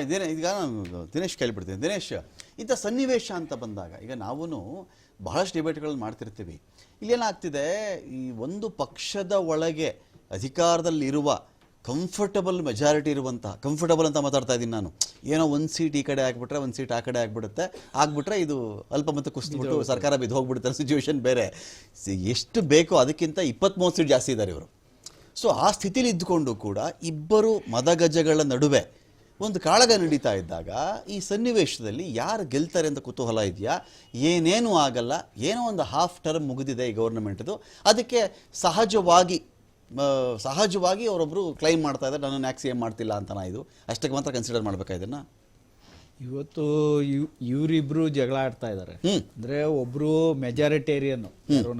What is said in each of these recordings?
ದಿನ ಈಗ ನಾನು ದಿನೇಶ್ ಕೇಳ್ಬಿಡ್ತೀನಿ. ದಿನೇಶ್ ಇಂಥ ಸನ್ನಿವೇಶ ಅಂತ ಬಂದಾಗ ಈಗ ನಾವು ಬಹಳಷ್ಟು ಡಿಬೇಟ್ಗಳನ್ನು ಮಾಡ್ತಿರ್ತೀವಿ. ಇಲ್ಲೇನಾಗ್ತಿದೆ ಈ ಒಂದು ಪಕ್ಷದ ಒಳಗೆ ಅಧಿಕಾರದಲ್ಲಿರುವ ಕಂಫರ್ಟಬಲ್ ಮೆಜಾರಿಟಿ ಇರುವಂತಹ ಕಂಫರ್ಟಬಲ್ ಅಂತ ಮಾತಾಡ್ತಾ ಇದ್ದೀನಿ ನಾನು. ಏನೋ ಒಂದು ಸೀಟ್ ಈ ಕಡೆ ಆಗ್ಬಿಟ್ರೆ ಒಂದು ಸೀಟ್ ಆ ಕಡೆ ಆಗ್ಬಿಡುತ್ತೆ. ಆಗ್ಬಿಟ್ರೆ ಇದು ಅಲ್ಪಮತ ಕುಸಿದ್ಬಿಟ್ಟು ಸರ್ಕಾರ ಬಿದ್ದು ಹೋಗ್ಬಿಡುತ್ತೆ ಸಿಚುವೇಶನ್ ಬೇರೆ. ಎಷ್ಟು ಬೇಕೋ ಅದಕ್ಕಿಂತ ಇಪ್ಪತ್ತ್ಮೂವತ್ತು ಸೀಟ್ ಜಾಸ್ತಿ ಇದ್ದಾರೆ ಇವರು. ಸೊ ಆ ಸ್ಥಿತಿಲಿ ಇದ್ದುಕೊಂಡು ಕೂಡ ಇಬ್ಬರು ಮದಗಜಗಳ ನಡುವೆ ಒಂದು ಕಾಳಗ ನಡೀತಾ ಇದ್ದಾಗ ಈ ಸನ್ನಿವೇಶದಲ್ಲಿ ಯಾರು ಗೆಲ್ತಾರೆ ಅಂತ ಕುತೂಹಲ ಇದೆಯಾ? ಏನೇನೂ ಆಗಲ್ಲ. ಏನೋ ಒಂದು ಹಾಫ್ ಟರ್ಮ್ ಮುಗಿದಿದೆ ಈ ಗೌರ್ಮೆಂಟ್ದು ಅದಕ್ಕೆ ಸಹಜವಾಗಿ ಸಹಜವಾಗಿ ಅವರೊಬ್ಬರು ಕ್ಲೈಮ್ ಮಾಡ್ತಾ ಇದ್ದಾರೆ ನಾನು ಯಾಕೆ ಏನು ಮಾಡ್ತಿಲ್ಲ ಅಂತ ನಾ ಇದು. ಅಷ್ಟಕ್ಕೆ ಮಾತ್ರ ಕನ್ಸಿಡರ್ ಮಾಡಬೇಕಾ ಇದನ್ನು? ಇವತ್ತು ಇವ್ ಇವರಿಬ್ರು ಜಗಳ ಆಡ್ತಾ ಇದ್ದಾರೆ. ಅಂದರೆ ಒಬ್ರು ಮೆಜಾರಿಟೇರಿಯನ್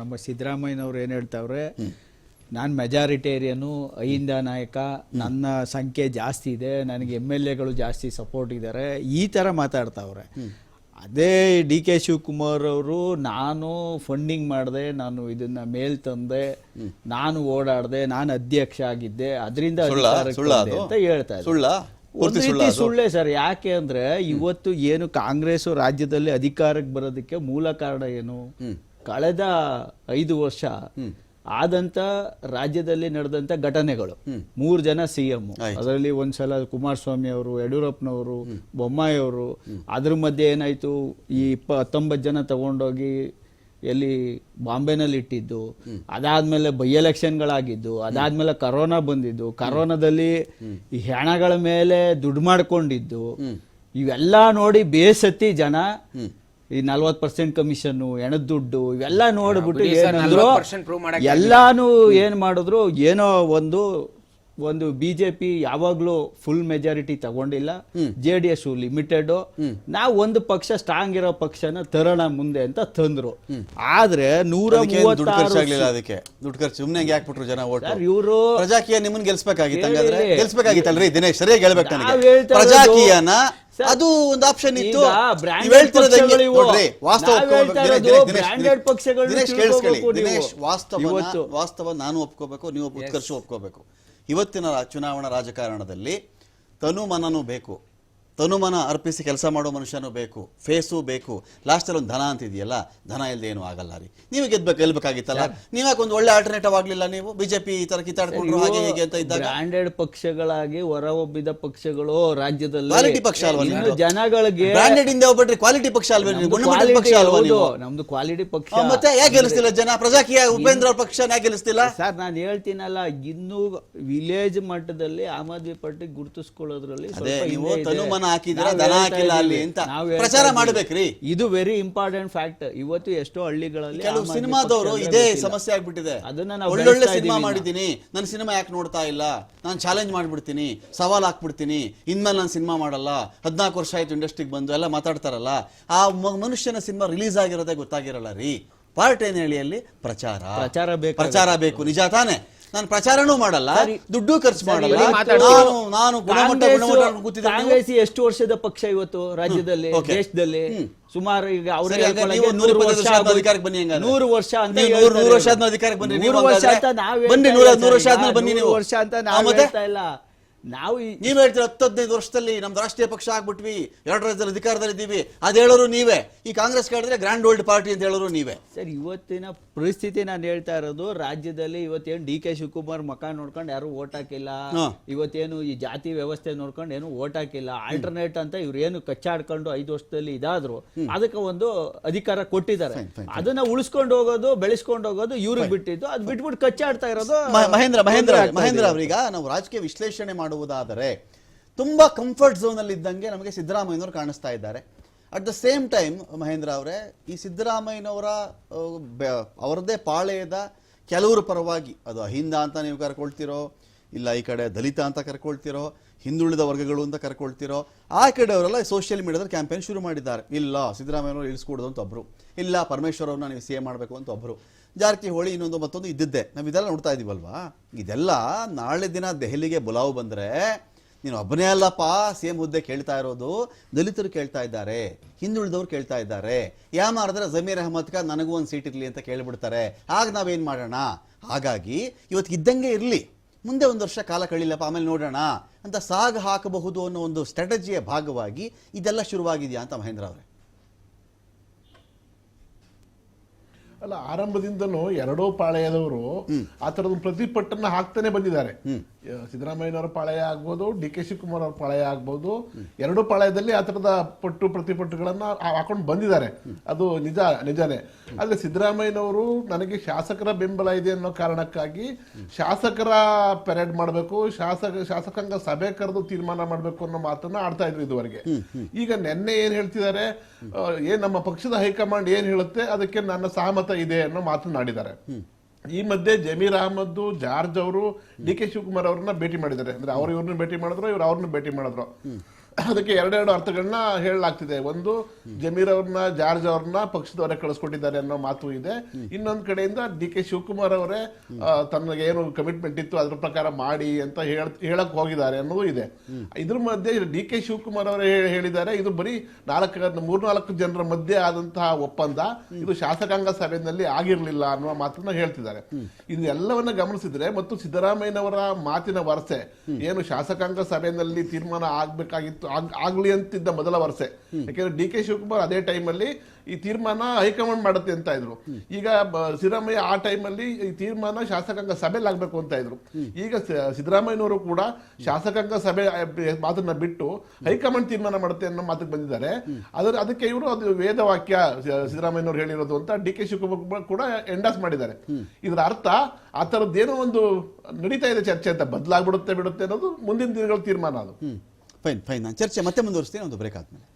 ನಮ್ಮ ಸಿದ್ದರಾಮಯ್ಯನವ್ರು ಏನು ಹೇಳ್ತಾವ್ರೆ ನಾನು ಮೆಜಾರಿಟೇರಿಯನು ಅಹಿಂದ ನಾಯಕ ನನ್ನ ಸಂಖ್ಯೆ ಜಾಸ್ತಿ ಇದೆ ನನಗೆ ಎಂ ಎಲ್ ಎಗಳು ಜಾಸ್ತಿ ಸಪೋರ್ಟ್ ಇದ್ದಾರೆ ಈ ಥರ ಮಾತಾಡ್ತಾವ್ರೆ. ಅದೇ ಡಿ ಕೆ ಶಿವಕುಮಾರ್ ಅವರು ನಾನು ಫಂಡಿಂಗ್ ಮಾಡಿದೆ ನಾನು ಇದನ್ನ ಮೇಲ್ ತಂದೆ ನಾನು ಓಡಾಡ್ದೆ ನಾನು ಅಧ್ಯಕ್ಷ ಆಗಿದ್ದೆ ಅದರಿಂದ ಅಂತ ಹೇಳ್ತಾ ಇದ್ದಾರೆ. ಸುಳ್ಳು ಒಂದು ರೀತಿ ಸುಳ್ಳೇ ಸರ್ ಯಾಕೆ ಅಂದ್ರೆ ಇವತ್ತು ಏನು ಕಾಂಗ್ರೆಸ್ ರಾಜ್ಯದಲ್ಲಿ ಅಧಿಕಾರಕ್ಕೆ ಬರೋದಕ್ಕೆ ಮೂಲ ಕಾರಣ ಏನು? ಕಳೆದ ಐದು ವರ್ಷ ಆದಂತ ರಾಜ್ಯದಲ್ಲಿ ನಡೆದಂತ ಘಟನೆಗಳು. ಮೂರು ಜನ ಸಿ ಎಂ. ಆಯ್ತು. ಅದರಲ್ಲಿ ಒಂದ್ಸಲ ಕುಮಾರಸ್ವಾಮಿ ಅವರು ಯಡಿಯೂರಪ್ಪನವರು ಬೊಮ್ಮಾಯಿ ಅವರು. ಅದ್ರ ಮಧ್ಯೆ ಏನಾಯ್ತು ಈ ಇಪ್ಪ ಹತ್ತೊಂಬತ್ತು ಜನ ತಗೊಂಡೋಗಿ ಎಲ್ಲಿ ಬಾಂಬೆನಲ್ಲಿ ಇಟ್ಟಿದ್ದು ಅದಾದ್ಮೇಲೆ ಬೈ ಎಲೆಕ್ಷನ್ಗಳಾಗಿದ್ದು ಅದಾದ್ಮೇಲೆ ಕರೋನಾ ಬಂದಿದ್ದು ಕರೋನಾದಲ್ಲಿ ಈ ಹೆಣಗಳ ಮೇಲೆ ದುಡ್ಡು ಮಾಡ್ಕೊಂಡಿದ್ದು. ಇವೆಲ್ಲ ನೋಡಿ ಬೇಸತ್ತಿ ಜನ. ಈ ನಲ್ವತ್ ಪರ್ಸೆಂಟ್ ಕಮಿಷನ್ ಎಣದ್ ದುಡ್ಡು ಇವೆಲ್ಲ ನೋಡ್ಬಿಟ್ಟು ಬಿಡಿ ಸರ್, ಏನಂದ್ರು 40% prove ಮಾಡಕ್ಕೆ ಎಲ್ಲಾನು ಏನ್ ಮಾಡಿದ್ರು ಏನೋ ಒಂದು ಒಂದು ಬಿಜೆಪಿ ಯಾವಾಗ್ಲೂ ಫುಲ್ ಮೆಜಾರಿಟಿ ತಗೊಂಡಿಲ್ಲ. ಜೆ ಡಿ ಎಸ್ ಲಿಮಿಟೆಡ್ ನಾವು ಒಂದು ಪಕ್ಷ ಸ್ಟ್ರಾಂಗ್ ಇರೋ ಪಕ್ಷನ ತರೋಣ ಮುಂದೆ ಅಂತ ತಂದ್ರು. ಆದ್ರೆ ನೂರ ಅದಕ್ಕೆ ದುಡ್ಡು ಖರ್ಚು ಯಾಕ್ ಬಿಟ್ರು ಜನ ಓಟ್. ಇವರು? ಪ್ರಜಾಕೀಯ ನಿಮ್ಮನ್ನ ಗೆಲ್ಸ್ಬೇಕಾಗಿತ್ತು ಹಂಗಾದ್ರೆ? ಹೇಳಿ. ಗೆಲ್ಸ್ಬೇಕಾಗಿತ್ತಲ್ರಿ ದಿನೇಶ್ ಸರಿಯಾಗಿ ಹೇಳ್ಬೇಕು ನನಗೆ. ಪ್ರಜಾಕೀಯನ ಅದು ಒಂದು ಆಪ್ಷನ್ ಇತ್ತು. ವಾಸ್ತವ ನಾನು ಒಪ್ಕೋಬೇಕು ನೀವು ಉತ್ಕರ್ಷ ಒಪ್ಕೋಬೇಕು. ಇವತ್ತಿನ ಚುನಾವಣಾ ರಾಜಕಾರಣದಲ್ಲಿ ತನು ಮನನೂ ಬೇಕು. ತನುಮನ ಅರ್ಪಿಸಿ ಕೆಲಸ ಮಾಡೋ ಮನುಷ್ಯನೂ ಬೇಕು ಫೇಸು ಬೇಕು. ಲಾಸ್ಟಲ್ಲಿ ಒಂದು ಧನ ಅಂತ ಇದೆಯಲ್ಲ ಧನ ಇಲ್ಲದೆ ಏನು ಆಗಲ್ಲ ರೀ. ನೀವು ಗೆದ್ಬೇಕು ಗೆಲ್ಬೇಕಾಗಿತ್ತಲ್ಲ? ನೀವು ಒಂದು ಒಳ್ಳೆ ಆಲ್ಟರ್ನೇಟಿವ್ ಆಗಲಿಲ್ಲ ನೀವು? ಬಿಜೆಪಿ ಈ ತರ ಕಿತ್ತಾಡ್ಕೊಂಡ್ರು ಹಾಗೆ ಹೀಗೆ ಅಂತ ಇದ್ದಾಗ? ಬ್ರಾಂಡೆಡ್ ಪಕ್ಷಗಳಾಗಿ ಹೊರಹೊಬ್ಬಿದ ಪಕ್ಷಗಳು ರಾಜ್ಯದಲ್ಲಿ ಕ್ವಾಲಿಟಿ ಪಕ್ಷ ಅಲ್ವಾ ನೀವು ಜನಗಳಿಗೆ ಬ್ರಾಂಡೆಡ್ ಇಂದ ಹೋಗ್ಬಿಟ್ರಿ ಕ್ವಾಲಿಟಿ ಪಕ್ಷ ಅಲ್ವೇ ಗುಣಮಟ್ಟದ ಪಕ್ಷ ಅಲ್ವಾ ನೀವು? ನಮ್ದು ಕ್ವಾಲಿಟಿ ಪಕ್ಷ. ಮತ್ತೆ ಯಾಕೆ ಗೆಲ್ಲಿಸ್ತಿಲ್ಲ ಜನ? ಪ್ರಜಾಕೀಯ ಉಪೇಂದ್ರ ಪಕ್ಷ ಯಾಕೆ ಗೆಲ್ಲಿಸ್ತಿಲ್ಲ? ಸರ್ ನಾನು ಹೇಳ್ತೀನಲ್ಲ ಇನ್ನೂ ವಿಲೇಜ್ ಮಟ್ಟದಲ್ಲಿ ಆಮ್ ಆದ್ಮಿ ಪಾರ್ಟಿ ಗುರುತಿಸ್ಕೊಳ್ಳೋದ್ರಲ್ಲಿ ಸ್ವಲ್ಪ ನೀವು. ತನುಮನ ಹಾಕಿದ್ದೀರಾ, ನಾವ್ ದನ ಹಾಕಿಲ್ಲ ಅಲ್ಲಿ ಅಂತ ಪ್ರಚಾರ. ಮಾಡ್ಬೇಕ್ರಿ. ಇದು ವೆರಿ ಇಂಪಾರ್ಟೆಂಟ್ ಫ್ಯಾಕ್ಟ್ ಇವತ್ತು ಎಷ್ಟೋ ಹಳ್ಳಿಗಳಲ್ಲಿ ಕೆಲವು ಸಿನಿಮಾದವರು ಇದೇ ಸಮಸ್ಯೆ ಆಗ್ಬಿಟ್ಟಿದೆ. ಅದನ್ನ ನಾವು ಒಳ್ಳೊಳ್ಳೆ ಸಿನಿಮಾ ಮಾಡಿದ್ದೀನಿ. ನನ್ನ ಸಿನಿಮಾ ಯಾಕೆ ನೋಡ್ತಾ ಇಲ್ಲ? ನಾನು ಚಾಲೆಂಜ್ ಮಾಡ್ಬಿಡ್ತೀನಿ. ಸವಾಲ್ ಹಾಕ್ಬಿಡ್ತೀನಿ. ಇನ್ಮೇಲೆ ನಾನು ಸಿನಿಮಾ ಮಾಡಲ್ಲ. ಹದಿನಾಲ್ಕು ವರ್ಷ ಆಯ್ತು ಇಂಡಸ್ಟ್ರಿಗೆ ಬಂದು ಎಲ್ಲ ಮಾತಾಡ್ತಾರಲ್ಲ. ಆ ಮನುಷ್ಯನ ಸಿನಿಮಾ ರಿಲೀಸ್ ಆಗಿರೋದೇ ಗೊತ್ತಾಗಿರಲ್ಲ ರೀ. ಪಾರ್ಟ್ ಏನ್ ಹೇಳಿ ಅಲ್ಲಿ? ಪ್ರಚಾರ. ಪ್ರಚಾರ ಬೇಕು ಪ್ರಚಾರ ಬೇಕು. ನಿಜ ತಾನೆ? ನಾನು ಪ್ರಚಾರನೂ ಮಾಡಲ್ಲ ದುಡ್ಡು ಖರ್ಚು ಮಾಡಲ್ಲ ನಾನು ನಾನು ಗುಣಮಟ್ಟ ಗುಣಮಟ್ಟ ಕೂತಿದ್ದೆ ಕಾಂಗ್ರೆಸ್ ಎಷ್ಟು ವರ್ಷದ ಪಕ್ಷ ಇವತ್ತು ರಾಜ್ಯದಲ್ಲಿ. ದೇಶದಲ್ಲಿ ಸುಮಾರು ಈಗ ಅವರಿಗೆ ಸರಿ, ಹಾಗಾದ್ರೆ ಹೇಳ್ಕೊಳ್ಳೋಕೆ ನೀವು ನೂರು ನೂರು ವರ್ಷ ಆದ್ಮೇಲೆ ಅಧಿಕಾರಕ್ಕೆ ಬನ್ನಿ ಹಂಗಾದ್ರೆ. ನೂರು ವರ್ಷ ಅಂತ ನೀವು ಹೇಳ್ತಾ ನೂರು- ನೂರು ವರ್ಷ. ಆದ್ಮೇಲೆ ಅಧಿಕಾರಕ್ಕೆ ಬನ್ನಿ, ನೂರು ವರ್ಷ ಹಂಗಾದ್ರೆ. ಅಂತ ನಾವ್ ಬನ್ನಿ, ಹೇಳ್ತಾ ನೂರ- ಇಲ್ಲ ನೂರು ವರ್ಷ ಆದ್ಮೇಲೆ ಬನ್ನಿ ನೂರು ನೀವು. ವರ್ಷ ಅಂತ ಆ, ನಾವು ಮತ್ತೆ? ಹೇಳ್ತಾ ಇಲ್ಲ ನಾವು ನೀವ್ ಹೇಳ್ತೀರ ಹತ್ತು ಹದಿನೈದು ವರ್ಷದಲ್ಲಿ ನಮ್ದು ರಾಷ್ಟ್ರೀಯ ಪಕ್ಷ ಆಗ್ಬಿಟ್ವಿ ಎರಡು ರಾಜ್ಯದಲ್ಲಿ ಅಧಿಕಾರದಲ್ಲಿ ಇದ್ದೀವಿ ಅದ್ ಹೇಳೋರು ನೀವೇ. ಈ ಕಾಂಗ್ರೆಸ್ ಕೇಳಿದ್ರೆ ಗ್ರ್ಯಾಂಡ್ ಓಲ್ಡ್ ಪಾರ್ಟಿ ಅಂತ ಹೇಳೋರು ನೀವೇ. ಸರ್ ಇವತ್ತಿನ ಪರಿಸ್ಥಿತಿ ನಾನು ಹೇಳ್ತಾ ಇರೋದು ರಾಜ್ಯದಲ್ಲಿ ಇವತ್ತೇನು ಡಿ ಕೆ ಶಿವಕುಮಾರ್ ಮಕ ನೋಡ್ಕೊಂಡು ಯಾರು ಓಟ್ ಹಾಕಿಲ್ಲ ಇವತ್ತೇನು ಈ ಜಾತಿ ವ್ಯವಸ್ಥೆ ನೋಡ್ಕೊಂಡು ಏನು ಓಟ್ ಹಾಕಿಲ್ಲ ಆಲ್ಟರ್ನೇಟ್ ಅಂತ ಇವ್ರು ಏನು ಕಚ್ಚಾಡ್ಕೊಂಡು ಐದು ವರ್ಷದಲ್ಲಿ ಇದಾದ್ರು ಅದಕ್ಕೆ ಒಂದು ಅಧಿಕಾರ ಕೊಟ್ಟಿದ್ದಾರೆ. ಅದನ್ನ ಉಳಿಸ್ಕೊಂಡು ಹೋಗೋದು ಬೆಳೆಸ್ಕೊಂಡು ಹೋಗೋದು ಇವ್ರಿಗೆ ಬಿಟ್ಟಿದ್ದು ಅದು ಬಿಟ್ಬಿಟ್ಟು ಕಚ್ಚಾಡ್ತಾ ಇರೋದು ಮಹೇಂದ್ರ ಮಹೇಂದ್ರ ಮಹೇಂದ್ರ ಅವ್ರೀಗ ನಾವು ರಾಜಕೀಯ ವಿಶ್ಲೇಷಣೆ ಮಾಡುವುದಾದರೆ ತುಂಬಾ ಕಂಫರ್ಟ್ ಝೋನ್ ಅಲ್ಲಿ ಇದ್ದಂಗೆ ನಮಗೆ ಸಿದ್ದರಾಮಯ್ಯನವರು ಕಾಣಿಸ್ತಾ ಇದ್ದಾರೆ. At the same time Mahendra ಅವರೇ, ಈ ಸಿದ್ದರಾಮಯ್ಯನವರ ಅವರದೇ ಪಾಳೆಯದ ಕೆಲವರು ಪರವಾಗಿ, ಅದು ಅಹಿಂದ ಅಂತ ನೀವು ಕರ್ಕೊಳ್ತಿರೋ, ಇಲ್ಲ ಈ ಕಡೆ ದಲಿತ ಅಂತ ಕರ್ಕೊಳ್ತಿರೋ, ಹಿಂದುಳಿದ ವರ್ಗಗಳು ಅಂತ ಕರ್ಕೊಳ್ತಿರೋ, ಆ ಕಡೆಯವರೆಲ್ಲ ಸೋಷಿಯಲ್ ಮೀಡಿಯಾದಲ್ಲಿ ಕ್ಯಾಂಪೇನ್ ಶುರು ಮಾಡಿದ್ದಾರೆ. ಇಲ್ಲ, ಸಿದ್ದರಾಮಯ್ಯನವರು ಇಳಿಸ್ಕೊಡೋದು ಅಂತ ಒಬ್ರು. ಇಲ್ಲ ಪರಮೇಶ್ವರ್ ಅವ್ರನ್ನ ನೀವು ಸಿ ಎ ಮಾಡಬೇಕು ಅಂತ ಒಬ್ರು. ಜಾರಕಿಹೊಳಿ ಇನ್ನೊಂದು ಮತ್ತೊಂದು ಇದ್ದಿದ್ದೆ. ನಾವು ಇದೆಲ್ಲ ನೋಡ್ತಾ ಇದೀವಲ್ವಾ? ಇದೆಲ್ಲ ನಾಳೆ ದಿನ ದೆಹಲಿಗೆ ಬುಲಾವು ಬಂದ್ರೆ ನೀನು ಒಬ್ಬನೇ ಅಲ್ಲಪ್ಪ, ಸೇಮ್ ಹುದ್ದೆ ಕೇಳ್ತಾ ಇರೋದು, ದಲಿತರು ಕೇಳ್ತಾ ಇದ್ದಾರೆ, ಹಿಂದುಳಿದವರು ಕೇಳ್ತಾ ಇದ್ದಾರೆ. ಯಾ ಮಾಡಿದ್ರೆ ಜಮೀರ್ ಅಹಮದ್ ಖಾನ್ ನನಗೂ ಒಂದು ಸೀಟ್ ಇರಲಿ ಅಂತ ಕೇಳಿಬಿಡ್ತಾರೆ. ಆಗ ನಾವೇನು ಮಾಡೋಣ? ಹಾಗಾಗಿ ಇವತ್ತು ಇದ್ದಂಗೆ ಇರಲಿ. ಮುಂದೆ ಒಂದು ವರ್ಷ ಕಾಲ ಕಳೀಲಪ್ಪ, ಆಮೇಲೆ ನೋಡೋಣ. ಅಂತ ಸಾಗ ಹಾಕಬಹುದು ಅನ್ನೋ ಒಂದು ಸ್ಟ್ರಾಟಜಿಯ ಭಾಗವಾಗಿ ಇದೆಲ್ಲ ಶುರುವಾಗಿದೆಯಾ ಅಂತ ಮಹೇಂದ್ರ ಅವರೇ? ಅಲ್ಲ ಆರಂಭದಿಂದನೂ ಎರಡೂ ಪಾಳೆಯದವರು ಆ ತರದ ಪ್ರತಿಪಟ್ಟನ್ನ ಹಾಕ್ತಾನೆ ಬಂದಿದ್ದಾರೆ. ಸಿದ್ದರಾಮಯ್ಯನವರ ಪಾಳೆಯ ಆಗ್ಬೋದು ಡಿ ಕೆ ಶಿವಕುಮಾರ್ ಅವ್ರ ಪಾಳೆಯ ಆಗ್ಬೋದು. ಎರಡೂ ಪಾಳೆಯದಲ್ಲಿ ಆ ಥರದ ಪಟ್ಟು ಪ್ರತಿಪಟ್ಟುಗಳನ್ನ ಹಾಕೊಂಡು ಬಂದಿದ್ದಾರೆ. ಅದು ನಿಜ ನಿಜನೇ. ಆದರೆ ಸಿದ್ದರಾಮಯ್ಯನವರು ನನಗೆ ಶಾಸಕರ ಬೆಂಬಲ ಇದೆ ಅನ್ನೋ ಕಾರಣಕ್ಕಾಗಿ ಶಾಸಕರ ಪೆರೇಡ್ ಮಾಡಬೇಕು ಶಾಸಕ ಶಾಸಕಾಂಗ ಸಭೆ ಕರೆದು ತೀರ್ಮಾನ ಮಾಡಬೇಕು ಅನ್ನೋ ಮಾತನ್ನ ಆಡ್ತಾ ಇದ್ರು ಇದುವರೆಗೆ. ಈಗ ನಿನ್ನೆ ಏನ್ ಹೇಳ್ತಿದ್ದಾರೆ? ಏನು ಏನ್ ನಮ್ಮ ಪಕ್ಷದ ಹೈಕಮಾಂಡ್ ಏನು ಹೇಳುತ್ತೆ? ಅದಕ್ಕೆ ನನ್ನ ಸಹಮತ ಇದೆ ಅನ್ನೋ ಮಾತನಾಡಿದ್ದಾರೆ ಈ ಮಧ್ಯೆ ಜಮೀರ್ ಅಹಮದ್ ಜಾರ್ಜ್ ಅವರು, ಡಿ ಕೆ ಶಿವಕುಮಾರ್ ಅವ್ರನ್ನ ಭೇಟಿ ಮಾಡಿದ್ದಾರೆ. ಅಂದ್ರೆ ಅವ್ರು ಇವ್ರನ್ನ ಭೇಟಿ ಮಾಡಿದ್ರು, ಇವ್ರು ಅವ್ರನ್ನ ಭೇಟಿ ಮಾಡಿದ್ರು. ಅದಕ್ಕೆ ಎರಡೆರಡು ಅರ್ಥಗಳನ್ನ ಹೇಳಲಾಗ್ತಿದೆ. ಒಂದು, ಜಮೀರ್ ಅವ್ರನ್ನ, ಜಾರ್ಜ್ ಅವ್ರನ್ನ ಪಕ್ಷದವರೇ ಕಳಿಸ್ಕೊಟ್ಟಿದ್ದಾರೆ ಅನ್ನೋ ಮಾತು ಇದೆ. ಇನ್ನೊಂದ್ ಕಡೆಯಿಂದ ಡಿ ಕೆ ಶಿವಕುಮಾರ್ ಅವರೇ ತನಗೆ ಏನು ಕಮಿಟ್ಮೆಂಟ್ ಇತ್ತು ಅದ್ರ ಪ್ರಕಾರ ಮಾಡಿ ಅಂತ ಹೇಳ್, ಹೇಳಕ್ ಹೋಗಿದ್ದಾರೆ ಅನ್ನೋದು ಇದೆ. ಇದ್ರ ಮಧ್ಯೆ ಡಿ ಕೆ ಶಿವಕುಮಾರ್ ಅವರೇ ಹೇಳ್- ಹೇಳಿದ್ದಾರೆ, ಇದು ಬರೀ ನಾಲ್ಕು, ಮೂರ್ನಾಲ್ಕು ಜನರ ಮಧ್ಯೆ ಆದಂತಹ ಒಪ್ಪಂದ. ಇದು ಶಾಸಕಾಂಗ ಸಭೆಯಲ್ಲಿ ಆಗಿರ್ಲಿಲ್ಲ ಅನ್ನುವ ಮಾತನ್ನ ಹೇಳ್ತಿದ್ದಾರೆ. ಇದೆಲ್ಲವನ್ನ ಗಮನಿಸಿದ್ರೆ ಮತ್ತು ಸಿದ್ದರಾಮಯ್ಯನವರ ಮಾತಿನ ವರಸೆ, ಏನು ಶಾಸಕಾಂಗ ಸಭೆಯಲ್ಲಿ ತೀರ್ಮಾನ ಆಗ್ಬೇಕಾಗಿತ್ತು ಆಗ್- ಆಗ್ಲಿ ಅಂತಿದ್ದ ಮೊದಲ ವರಸೆ ಯಾಕೆಂದ್ರೆ ಡಿ ಕೆ ಶಿವಕುಮಾರ್ ಅದೇ ಟೈಮಲ್ಲಿ ಈ ತೀರ್ಮಾನ ಹೈಕಮಾಂಡ್ ಮಾಡುತ್ತೆ ಅಂತ ಇದ್ರು. ಈಗ ಸಿದ್ದರಾಮಯ್ಯ ಆ ಟೈಮಲ್ಲಿ ಈ ತೀರ್ಮಾನ ಶಾಸಕಾಂಗ ಸಭೆಯಲ್ಲಿ ಆಗ್ಬೇಕು ಅಂತ ಇದ್ರು. ಈಗ ಸಿದ್ದರಾಮಯ್ಯನವರು ಕೂಡ ಶಾಸಕಾಂಗ ಸಭೆ ಮಾತನ್ನ ಬಿಟ್ಟು ಹೈಕಮಾಂಡ್ ತೀರ್ಮಾನ ಮಾಡುತ್ತೆ ಅನ್ನೋ ಮಾತಕ್ಕೆ ಬಂದಿದ್ದಾರೆ. ಅದರ, ಅದಕ್ಕೆ ಇವರು ಅದು ವೇದವಾಕ್ಯ ಸಿದ್ದರಾಮಯ್ಯನವರು ಹೇಳಿರೋದು ಅಂತ ಡಿ ಕೆ ಶಿವಕುಮಾರ್ ಕೂಡ ಎಂಡಾಸ್ ಮಾಡಿದ್ದಾರೆ. ಇದರ ಅರ್ಥ ಆ ಥರದ್ದೇನೋ ಒಂದು ನಡೀತಾ ಇದೆ ಚರ್ಚೆ ಅಂತ. ಬದಲಾಗ್ಬಿಡುತ್ತೆ ಬಿಡುತ್ತೆ ಅನ್ನೋದು ಮುಂದಿನ ದಿನಗಳ ತೀರ್ಮಾನ ಅದು. ಫೈನ್ ಫೈನ್ ನಾನು ಚರ್ಚೆ ಮತ್ತೆ ಮುಂದುವರಿಸ್ತೀನಿ ಒಂದು ಬ್ರೇಕ್ ಆದ್ಮೇಲೆ.